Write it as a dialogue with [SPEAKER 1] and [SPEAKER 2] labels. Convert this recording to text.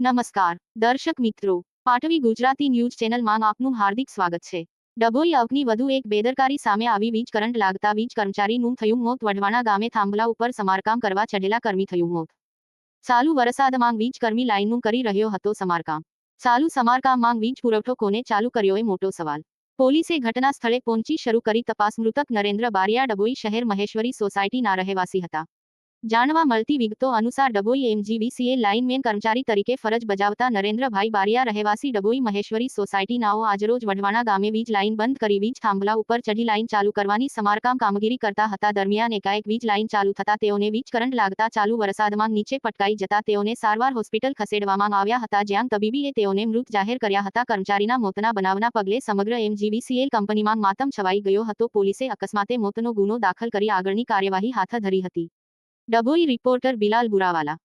[SPEAKER 1] નમસ્કાર, દર્શક મિત્રો. પાટવી ગુજરાતી ન્યૂઝ ચેનલમાં આપનું હાર્દિક સ્વાગત છે. ડભોઈ અવની વધુ એક બેદરકારી સામે આવી વીજ કરંટ લાગતા વીજ કર્મચારીનું થયું મોત, વઢવાણા ગામે થાંભલા ઉપર સમારકામ કરવા ચઢેલા કર્મી થયું મોત. ચાલુ વરસાદમાં વીજ કર્મી લાઈનનું કરી રહ્યો હતો સમારકામ. ચાલુ સમારકામમાં વીજ પુરવઠો કોને ચાલુ કર્યો એ મોટો સવાલ. પોલીસે ઘટના સ્થળે પહોંચી શરૂ કરી તપાસ મૃતક નરેન્દ્ર બારિયા ડભોઈ શહેર મહેશ્વરી સોસાયટીના રહેવાસી હતા. જાણવા મળતી વિગતો અનુસાર ડભોઈ એમજીવીસીએ લાઇનમેન કર્મચારી તરીકે ફરજ બજાવતા નરેન્દ્રભાઈ બારિયા રહેવાસી ડભોઈ મહેશ્વરી સોસાયટીનાઓ આજરોજ વઢવાણા ગામે વીજ લાઇન બંધ કરી વીજ થાંભલા ઉપર ચઢી લાઇન ચાલુ કરવાની સમારકામ કામગીરી કરતા હતા. દરમિયાન એકાએક વીજ લાઇન ચાલુ થતા તેઓને વીજ કરંટ લાગતા ચાલુ વરસાદમાં નીચે પટકાઈ જતા તેઓને સારવાર હોસ્પિટલ ખસેડવામાં આવ્યા હતા. જ્યાં તબીબીએ તેઓને મૃત જાહેર કર્યા હતા. કર્મચારીના મોતના બનાવના પગલે સમગ્ર એમજીવીસીએલ કંપનીમાં માતમ છવાઈ ગયો હતો. પોલીસે અકસ્માતે મોતનો ગુનો દાખલ કરી આગળની કાર્યવાહી હાથ ધરી હતી. ડભોઈ રિપોર્ટર બિલાલ બુરાવાલા.